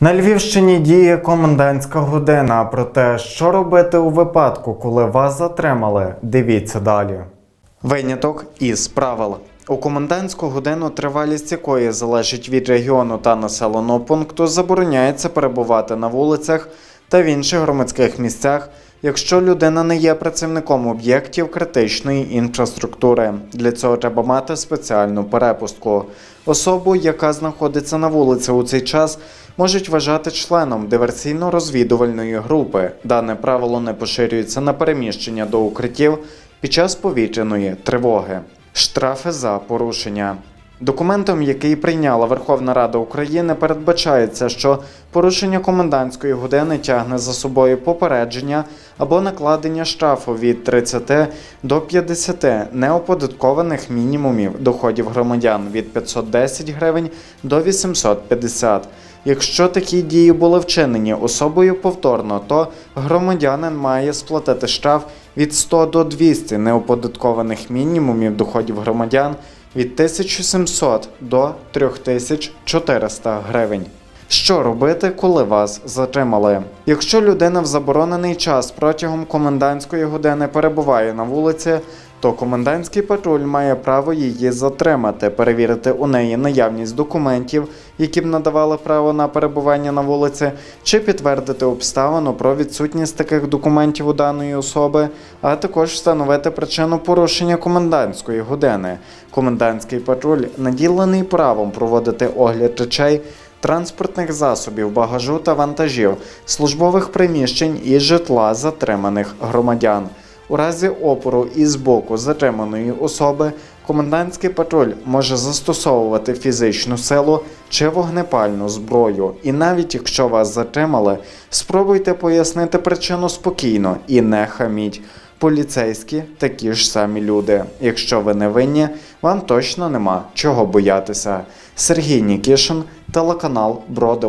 На Львівщині діє комендантська година. Про те, що робити у випадку, коли вас затримали, дивіться далі. Виняток із правил. У комендантську годину, тривалість якої залежить від регіону та населеного пункту, забороняється перебувати на вулицях та в інших громадських місцях, якщо людина не є працівником об'єктів критичної інфраструктури. Для цього треба мати спеціальну перепустку. Особу, яка знаходиться на вулиці у цей час, можуть вважати членом диверсійно-розвідувальної групи. Дане правило не поширюється на переміщення до укриттів під час повітряної тривоги. Штрафи за порушення. Документом, який прийняла Верховна Рада України, передбачається, що порушення комендантської години тягне за собою попередження або накладення штрафу від 30 до 50 неоподаткованих мінімумів доходів громадян від 510 гривень до 850. Якщо такі дії були вчинені особою повторно, то громадянин має сплатити штраф від 100 до 200 неоподаткованих мінімумів доходів громадян від 1700 до 3400 гривень. Що робити, коли вас затримали? Якщо людина в заборонений час протягом комендантської години перебуває на вулиці, то комендантський патруль має право її затримати, перевірити у неї наявність документів, які б надавали право на перебування на вулиці, чи підтвердити обставину про відсутність таких документів у даної особи, а також встановити причину порушення комендантської години. Комендантський патруль наділений правом проводити огляд речей транспортних засобів, багажу та вантажів, службових приміщень і житла затриманих громадян. У разі опору із боку затриманої особи комендантський патруль може застосовувати фізичну силу чи вогнепальну зброю. І навіть якщо вас затримали, спробуйте пояснити причину спокійно і не хаміть. Поліцейські такі ж самі люди. Якщо ви не винні, вам точно нема чого боятися. Сергій Нікішин, телеканал Броди.